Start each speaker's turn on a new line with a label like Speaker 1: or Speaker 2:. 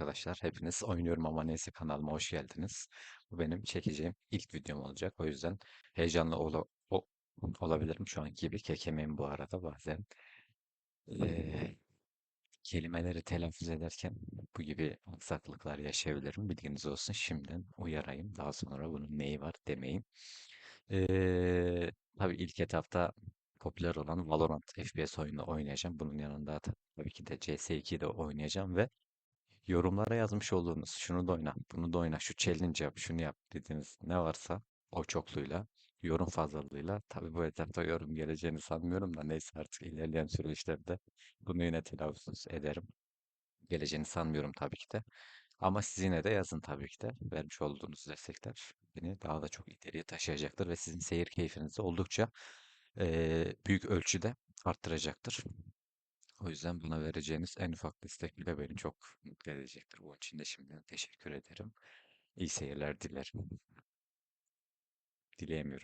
Speaker 1: arkadaşlar. Hepiniz oynuyorum ama neyse kanalıma hoş geldiniz. Bu benim çekeceğim ilk videom olacak. O yüzden heyecanlı ola- o- olabilirim. Şu anki gibi kekemeyim bu arada bazen. Eee, kelimeleri telaffuz ederken bu gibi aksaklıklar yaşayabilirim. Bilginiz olsun. Şimdiden uyarayım. Daha sonra bunun neyi var demeyin. Eee tabii ilk etapta popüler olan Valorant FPS oyunu oynayacağım. Bunun yanında ta- tabii ki de CS2'de oynayacağım ve Yorumlara yazmış olduğunuz şunu da oyna, bunu da oyna, şu challenge yap, şunu yap dediğiniz ne varsa o çokluyla, yorum fazlalığıyla tabii bu etapta yorum geleceğini sanmıyorum da neyse artık ilerleyen süreçlerde bunu yine telaffuz ederim. Geleceğini sanmıyorum tabii ki de. Ama siz yine de yazın tabii ki de. Vermiş olduğunuz destekler beni daha da çok ileriye taşıyacaktır ve sizin seyir keyfinizi oldukça eee, büyük ölçüde arttıracaktır. O yüzden buna vereceğiniz en ufak destek bile beni çok mutlu edecektir. Bunun için de şimdiden teşekkür ederim. İyi seyirler dilerim. Dileyemiyorum.